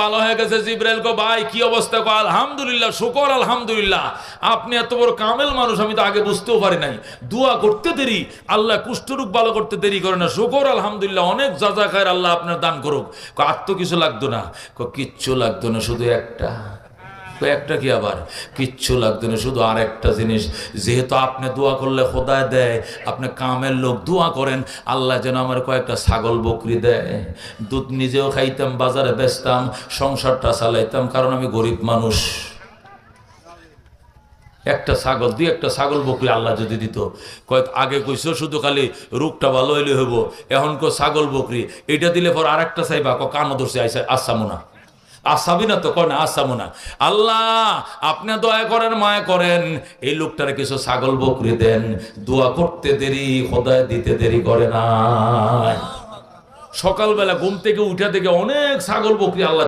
ভালো হয়ে গেছে জিব্রাইল গো ভাই, কি অবস্থা কো আলহামদুলিল্লাহ, শুকর, আলহামদুলিল্লাহ। আপনি এত বড় কামেল মানুষ, আমি তো আগে বুঝতেও পারি নাই। দোয়া করতে দেরি, আল্লাহ কুষ্ঠরোগ ভালো করতে দেরি করে না। শুকর, আলহামদুলিল্লাহ, অনেক যা খায় আল্লাহ আপনার দান করুক। আর তো কিছু লাগতো না। কিচ্ছু লাগতো না, শুধু একটা। একটা কি আবার? কিচ্ছু লাগতো না, শুধু আর একটা জিনিস। যেহেতু আপনি দোয়া করলে খোদায় দেয়, আপনি কামের লোক দোয়া করেন, আল্লাহ যেন আমার কয়েকটা ছাগল বকরি দেয়। দুধ নিজেও খাইতাম, বাজারে বেচতাম, সংসারটা চালাইতাম, কারণ আমি গরিব মানুষ। একটা ছাগল, দুই একটা ছাগল বকরি আল্লাহ যদি দিত। কয়েক আগে কইছো, শুধু খালি রোগটা ভালো হইলে হইব, এখন কো ছাগল বকরি। এটা দিলে পর আর একটা চাইবা কানো ধরছে, আইসা আসামো না আসাবি না তো আসামো না আল্লাহ, আপনি দয়া করেন, মায়া করেন, এই লোকটারে কিছু ছাগল বকরি দেন। দোয়া করতে দেরি, খোদায় দিতে দেরি করে না সকালবেলা ঘুম থেকে উঠে থেকে অনেক ছাগল বকরি আল্লাহ